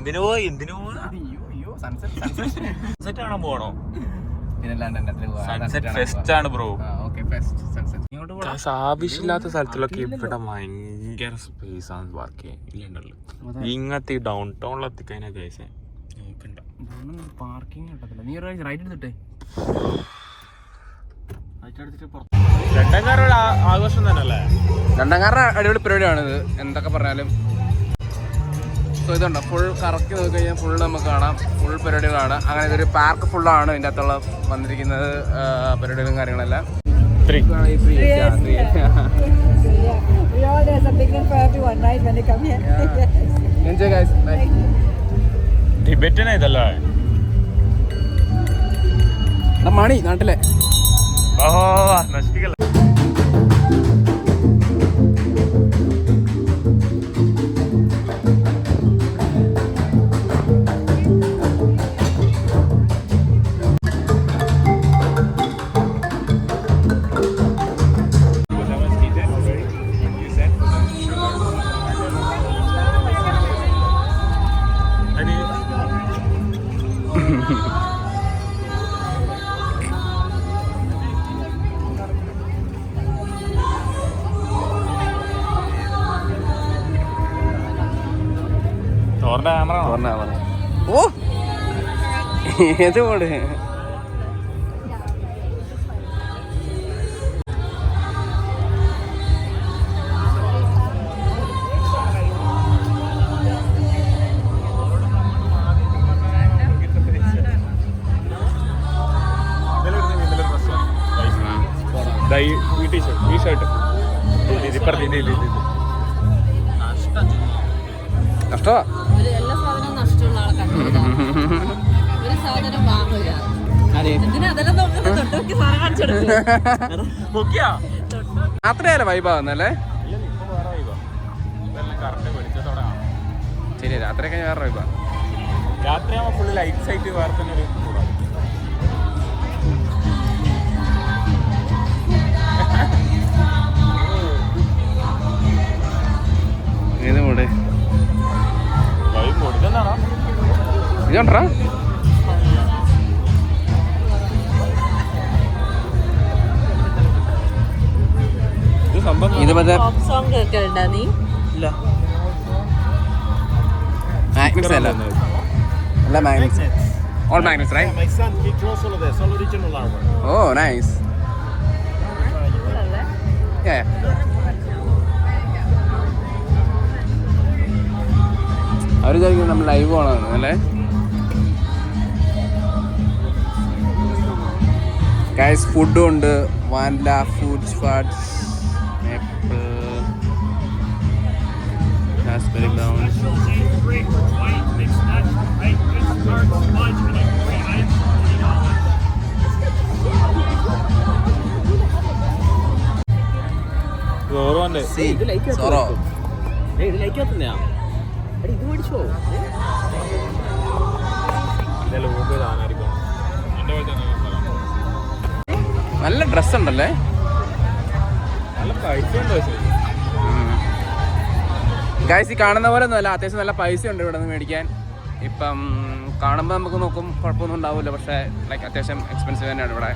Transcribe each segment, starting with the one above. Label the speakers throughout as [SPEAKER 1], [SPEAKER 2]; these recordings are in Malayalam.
[SPEAKER 1] എന്തിനോ
[SPEAKER 2] അയ്യോ സൺസെറ്റ്
[SPEAKER 1] കാണാൻ
[SPEAKER 2] പോണോ?
[SPEAKER 1] സൺസെറ്റ് ഫെസ്റ്റ് ആണ് ബ്രോ. ആവശ്യമില്ലാത്ത സ്ഥലത്തിലൊക്കെ ഇവിടെ ഭയങ്കര സ്പേസ് ആണ് വർക്ക് ചെയ്യാൻ. ഇല്ലണ്ടല്ലോ ഇങ്ങനത്തെ ഡൗൺ ടൗണിൽ എത്തിക്കഴിഞ്ഞാൽ കേസേ
[SPEAKER 2] parking കിട്ടത്തില്ല. നീ ഒരു റൈറ്റ് എടുത്തിട്ടേ.
[SPEAKER 1] ആഘോഷം തന്നെ അല്ലേ
[SPEAKER 2] രണ്ടാംകാരുടെ അടിപൊളി പരിപാടിയാണിത് എന്തൊക്കെ പറഞ്ഞാലും സോ ഇതുണ്ട്. ഫുൾ കറക്കി നോക്കി കഴിഞ്ഞാൽ ഫുൾ നമുക്ക് കാണാം. ഫുൾ പരിപാടികളാണ്. അങ്ങനെ ഇതൊരു പാർക്ക് ഫുള്ളാണ് ഇതിന്റെ അകത്തുള്ള വന്നിരിക്കുന്നത് പരിപാടികളും കാര്യങ്ങളെല്ലാം.
[SPEAKER 1] Three
[SPEAKER 3] We all there's a picnic for everyone, right? When they come here.
[SPEAKER 2] Enjoy guys bye
[SPEAKER 1] ടിബറ്റിനെ ഇതല്ലേ?
[SPEAKER 2] മണി നാട്ടിലെ.
[SPEAKER 1] ഓ നശിപ്പിക്കല്ല? ക്യാമറ
[SPEAKER 2] ഓ ഏത് മോഡ്
[SPEAKER 1] ഈ ഷർട്ട് ഇപ്പുറത്ത് ഇതെല്ലാം കറക്റ്റ് വെളിച്ചത്തോടെ കാണാം
[SPEAKER 2] ശരി രാത്രിയൊക്കെ വേറെ വൈബാ
[SPEAKER 1] രാത്രിയാകുമ്പോൾ ഫുള്ള് ലൈറ്റ് സൈറ്റ് വേറെ തന്നെ ഒരു
[SPEAKER 2] ഇതുണ്ടാ
[SPEAKER 1] ഇത്
[SPEAKER 2] മറ്റേ മാഗ്നറ്റ്സ് അല്ല. അല്ല magnets all magnets right oh nice അവർ വിചാരിക്കും നമ്മൾ ലൈവ് പോകണമെന്ന് അല്ലേ? ഗൈസ് ഫുഡും ഉണ്ട്. Vanilla food spots maple raspberry brown
[SPEAKER 1] ഓർമ്മ
[SPEAKER 2] നല്ല ഡ്രസ് ഉണ്ടല്ലേ?
[SPEAKER 1] നല്ല പൈസ
[SPEAKER 2] ഗൈസ് ഈ കാണുന്ന പോലെ ഒന്നുമല്ല. അത്യാവശ്യം നല്ല പൈസ ഉണ്ട് ഇവിടെ നിന്ന് മേടിക്കാൻ. ഇപ്പം കാണുമ്പോൾ നമുക്ക് നോക്കും കുഴപ്പമൊന്നും ഉണ്ടാവില്ല പക്ഷേ ലൈക്ക് അത്യാവശ്യം എക്സ്പെൻസീവ് തന്നെയാണ് ഇവിടെ.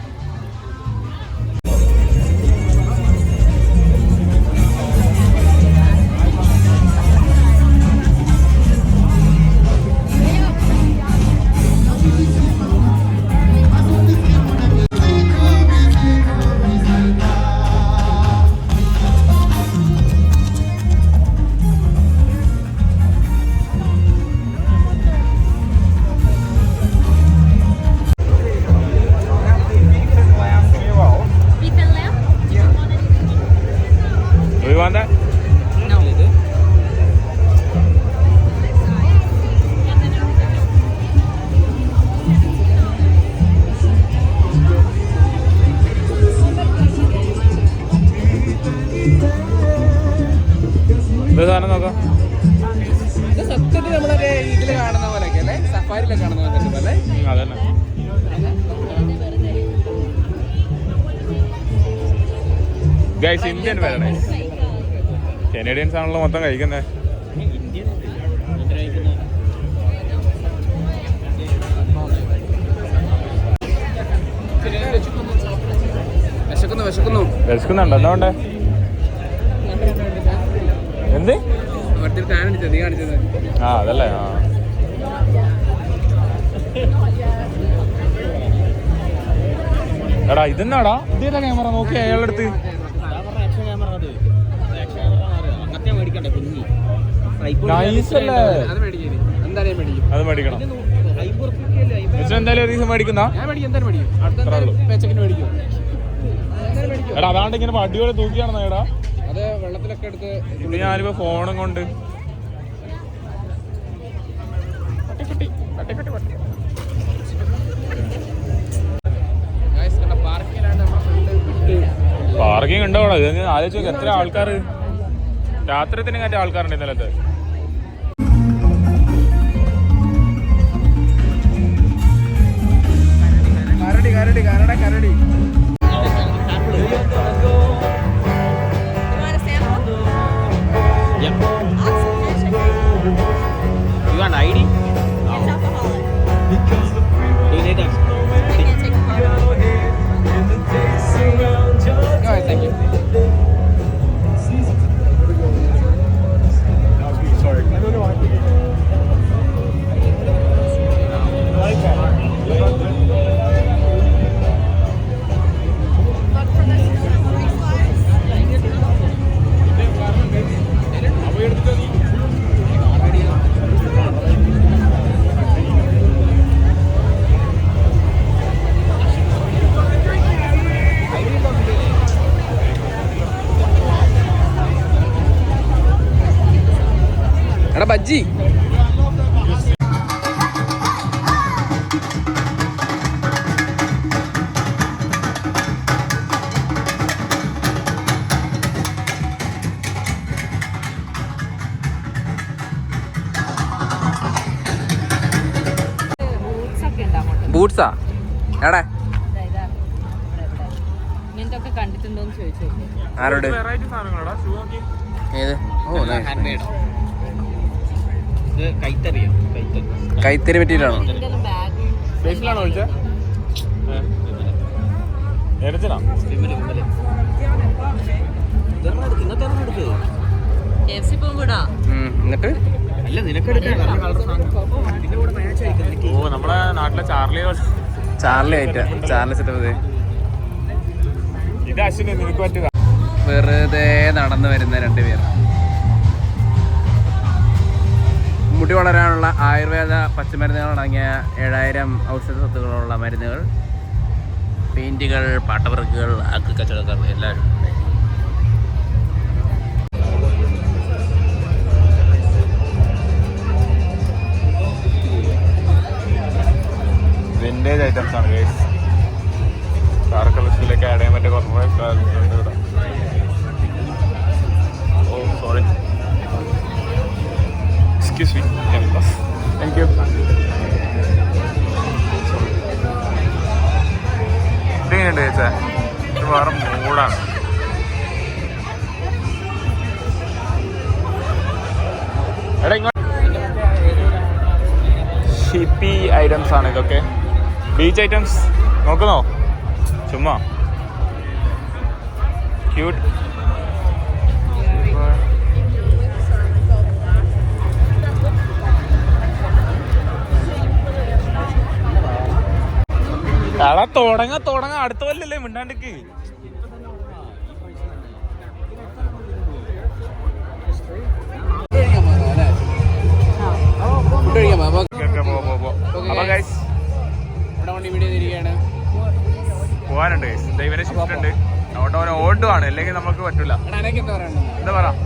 [SPEAKER 2] ഇതിൽ കാണുന്ന പോലെയൊക്കെ അല്ലേ? സഫാരിയിലെ കാണുന്ന പോലെ
[SPEAKER 1] അതന്നെ. ഗൈസ് ഇന്ത്യൻ വരണേ കനേഡിയൻസ് ആണല്ലോ മൊത്തം കഴിക്കുന്നത് വിശക്കുന്നു. വിശക്കുന്നു എന്ത് ആ അതല്ലേ. ആ. എടാ ഇതെന്നാടാ? ഇതേതാ ക്യാമറ നോക്കി അയാളുടെ അടുത്ത്
[SPEAKER 2] അത്
[SPEAKER 1] മേടിക്കണം. എന്തായാലും അതാണ്ട് ഇങ്ങനെ അടിപൊളി തൂക്കിയാണെന്നാ എടാ.
[SPEAKER 2] വെള്ളത്തിലൊക്കെ എടുത്ത്
[SPEAKER 1] ഞാനിപ്പോ ഫോണും കൊണ്ട്.
[SPEAKER 2] Guys,
[SPEAKER 1] പാർക്കിംഗ് ഉണ്ടോ അവിടെ? ഇത് ആലോചിച്ച് നോക്ക് എത്ര ആൾക്കാർ രാത്രി തന്നെ കണ്ട ആൾക്കാരുണ്ട് ഇന്നലത്തെ
[SPEAKER 2] കരടി കരടി കരട കരടി.
[SPEAKER 3] You want
[SPEAKER 2] ID?
[SPEAKER 3] ഒരെണ്ണം
[SPEAKER 2] ആരോട്? ഏത്?
[SPEAKER 3] പോകുമ്പോ ഇടാം.
[SPEAKER 2] ഉം, എന്നിട്ട്?
[SPEAKER 4] അല്ല നിനക്ക് എടുക്കാൻ നല്ല കളർ സാധനം. ഇതിന്റെ മാച്ച് ആയിരിക്കും
[SPEAKER 1] ഓ നമ്മുടെ നാട്ടിലെ ചാർലി
[SPEAKER 2] ചാർലി ആയിട്ടാ. ചാർലി സെറ്റപ്പ് വെറുതെ നടന്നു വരുന്ന രണ്ടുപേർ മുടി വളരാനുള്ള ആയുർവേദ പച്ചമരുന്നുകൾ അടങ്ങിയ ഏഴായിരം ഔഷധ സത്തുക്കളുള്ള മരുന്നുകൾ പെയിന്റുകൾ പാട്ടവർക്കുകൾ ആക്കി കച്ചവടക്കാർ എല്ലാവരും.
[SPEAKER 1] വിന്റേജ് ഐറ്റംസ് ആണ് ഗൈസ് കാർ കളക്ഷനിലേക്ക് ആഡ് ചെയ്യാൻ പറ്റിയ കുറേ കാര്യങ്ങളുണ്ട് ഇവിടെ. ഓ sorry excuse me thank you ഇതെങ്ങനെയുണ്ട് ചേച്ചാ? ഇത് വേറെ മൂടാണ് എടാ ഇങ്ങോട്ട് ഹിപ്പി ഐറ്റംസ് ആണ് ഇതൊക്കെ. ബീച്ച് ഐറ്റംസ് നോക്കുന്നോ? ചുമ്മാ. ക്യൂട്ട് എടാ തുടങ്ങ തുടങ്ങ. അടുത്ത കൊല്ലല്ലേ മിണ്ടാണ്ടിക്ക്. ഷിഫ്റ്റ് ഉണ്ട് അതുകൊണ്ട് അവൻ ഓടുവാണ് അല്ലെങ്കിൽ നമുക്ക് പറ്റൂല.
[SPEAKER 2] എടാ അനക്ക് എന്താ പറയണ്ടത്